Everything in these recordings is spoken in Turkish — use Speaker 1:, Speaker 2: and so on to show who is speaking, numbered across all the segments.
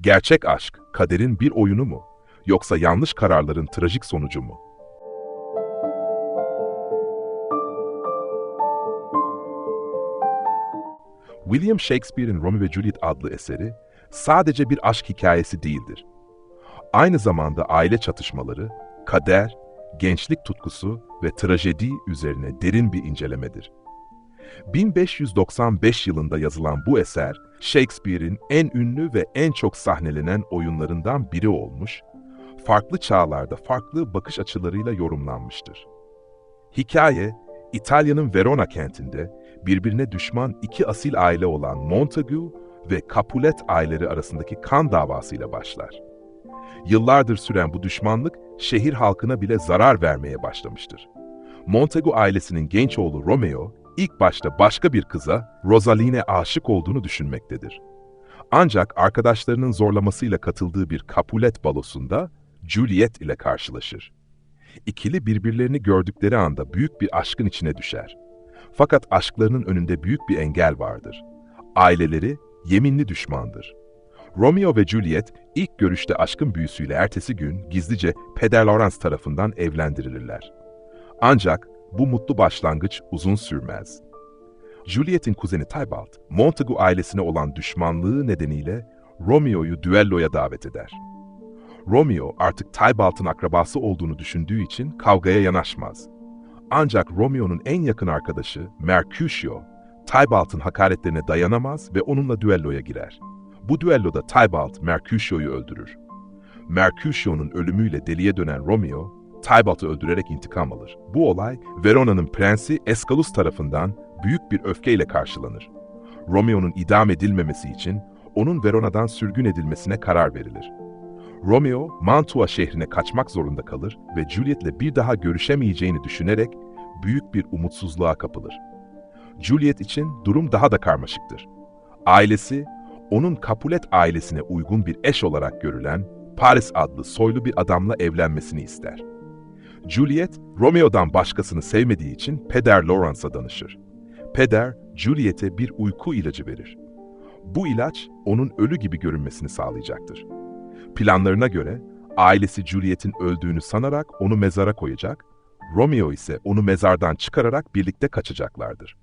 Speaker 1: Gerçek aşk, kaderin bir oyunu mu? Yoksa yanlış kararların trajik sonucu mu? William Shakespeare'in Romeo ve Juliet adlı eseri sadece bir aşk hikayesi değildir. Aynı zamanda aile çatışmaları, kader, gençlik tutkusu ve trajedi üzerine derin bir incelemedir. 1595 yılında yazılan bu eser, Shakespeare'in en ünlü ve en çok sahnelenen oyunlarından biri olmuş, farklı çağlarda farklı bakış açılarıyla yorumlanmıştır. Hikaye, İtalya'nın Verona kentinde birbirine düşman iki asil aile olan Montagu ve Capulet aileleri arasındaki kan davasıyla başlar. Yıllardır süren bu düşmanlık şehir halkına bile zarar vermeye başlamıştır. Montagu ailesinin genç oğlu Romeo, ilk başta başka bir kıza, Rosaline aşık olduğunu düşünmektedir. Ancak arkadaşlarının zorlamasıyla katıldığı bir Capulet balosunda Juliet ile karşılaşır. İkili birbirlerini gördükleri anda büyük bir aşkın içine düşer. Fakat aşklarının önünde büyük bir engel vardır. Aileleri yeminli düşmandır. Romeo ve Juliet ilk görüşte aşkın büyüsüyle ertesi gün gizlice Peder Lawrence tarafından evlendirilirler. Ancak bu mutlu başlangıç uzun sürmez. Juliet'in kuzeni Tybalt, Montagu ailesine olan düşmanlığı nedeniyle Romeo'yu düelloya davet eder. Romeo artık Tybalt'ın akrabası olduğunu düşündüğü için kavgaya yanaşmaz. Ancak Romeo'nun en yakın arkadaşı Mercutio, Tybalt'ın hakaretlerine dayanamaz ve onunla düelloya girer. Bu düelloda Tybalt Mercutio'yu öldürür. Mercutio'nun ölümüyle deliye dönen Romeo, Tybalt'ı öldürerek intikam alır. Bu olay Verona'nın prensi Escalus tarafından büyük bir öfkeyle karşılanır. Romeo'nun idam edilmemesi için onun Verona'dan sürgün edilmesine karar verilir. Romeo, Mantua şehrine kaçmak zorunda kalır ve Juliet'le bir daha görüşemeyeceğini düşünerek büyük bir umutsuzluğa kapılır. Juliet için durum daha da karmaşıktır. Ailesi, onun Capulet ailesine uygun bir eş olarak görülen Paris adlı soylu bir adamla evlenmesini ister. Juliet, Romeo'dan başkasını sevmediği için Peder Lawrence'a danışır. Peder, Juliet'e bir uyku ilacı verir. Bu ilaç, onun ölü gibi görünmesini sağlayacaktır. Planlarına göre, ailesi Juliet'in öldüğünü sanarak onu mezara koyacak, Romeo ise onu mezardan çıkararak birlikte kaçacaklardır.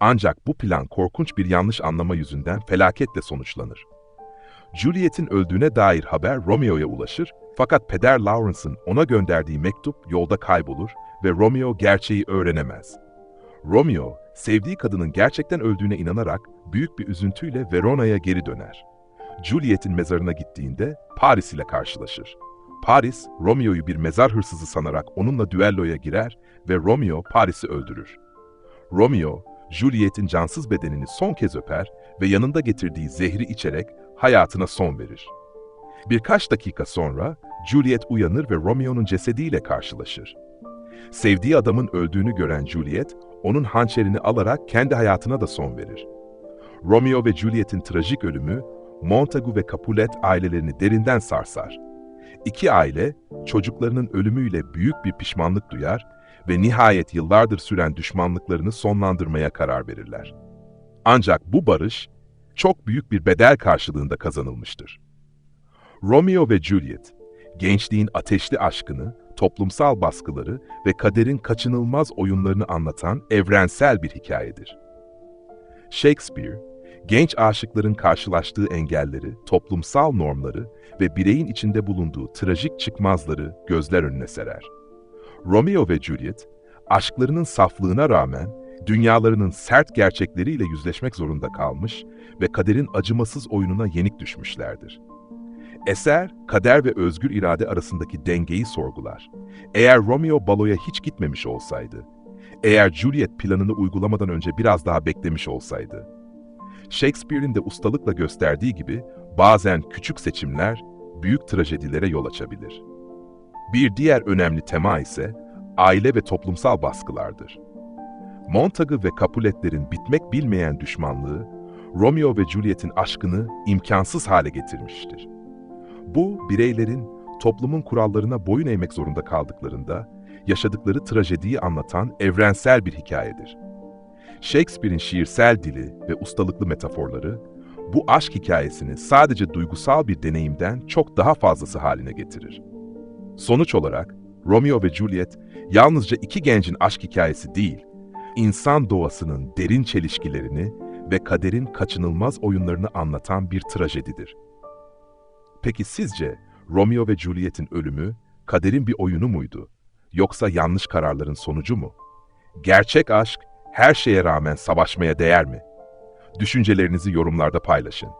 Speaker 1: Ancak bu plan korkunç bir yanlış anlama yüzünden felaketle sonuçlanır. Juliet'in öldüğüne dair haber Romeo'ya ulaşır fakat Peder Lawrence'ın ona gönderdiği mektup yolda kaybolur ve Romeo gerçeği öğrenemez. Romeo, sevdiği kadının gerçekten öldüğüne inanarak büyük bir üzüntüyle Verona'ya geri döner. Juliet'in mezarına gittiğinde Paris ile karşılaşır. Paris, Romeo'yu bir mezar hırsızı sanarak onunla düelloya girer ve Romeo Paris'i öldürür. Romeo, Juliet'in cansız bedenini son kez öper ve yanında getirdiği zehri içerek hayatına son verir. Birkaç dakika sonra Juliet uyanır ve Romeo'nun cesediyle karşılaşır. Sevdiği adamın öldüğünü gören Juliet, onun hançerini alarak kendi hayatına da son verir. Romeo ve Juliet'in trajik ölümü, Montagu ve Capulet ailelerini derinden sarsar. İki aile, çocuklarının ölümüyle büyük bir pişmanlık duyar ve nihayet yıllardır süren düşmanlıklarını sonlandırmaya karar verirler. Ancak bu barış, çok büyük bir bedel karşılığında kazanılmıştır. Romeo ve Juliet, gençliğin ateşli aşkını, toplumsal baskıları ve kaderin kaçınılmaz oyunlarını anlatan evrensel bir hikayedir. Shakespeare, genç aşıkların karşılaştığı engelleri, toplumsal normları ve bireyin içinde bulunduğu trajik çıkmazları gözler önüne serer. Romeo ve Juliet, aşklarının saflığına rağmen dünyalarının sert gerçekleriyle yüzleşmek zorunda kalmış ve kaderin acımasız oyununa yenik düşmüşlerdir. Eser, kader ve özgür irade arasındaki dengeyi sorgular. Eğer Romeo baloya hiç gitmemiş olsaydı, eğer Juliet planını uygulamadan önce biraz daha beklemiş olsaydı, Shakespeare'in de ustalıkla gösterdiği gibi bazen küçük seçimler büyük trajedilere yol açabilir. Bir diğer önemli tema ise aile ve toplumsal baskılardır. Montagu ve Capuletlerin bitmek bilmeyen düşmanlığı, Romeo ve Juliet'in aşkını imkansız hale getirmiştir. Bu, bireylerin toplumun kurallarına boyun eğmek zorunda kaldıklarında, yaşadıkları trajediyi anlatan evrensel bir hikayedir. Shakespeare'in şiirsel dili ve ustalıklı metaforları, bu aşk hikayesini sadece duygusal bir deneyimden çok daha fazlası haline getirir. Sonuç olarak Romeo ve Juliet yalnızca iki gencin aşk hikayesi değil, insan doğasının derin çelişkilerini ve kaderin kaçınılmaz oyunlarını anlatan bir trajedidir. Peki sizce Romeo ve Juliet'in ölümü kaderin bir oyunu muydu? Yoksa yanlış kararların sonucu mu? Gerçek aşk her şeye rağmen savaşmaya değer mi? Düşüncelerinizi yorumlarda paylaşın.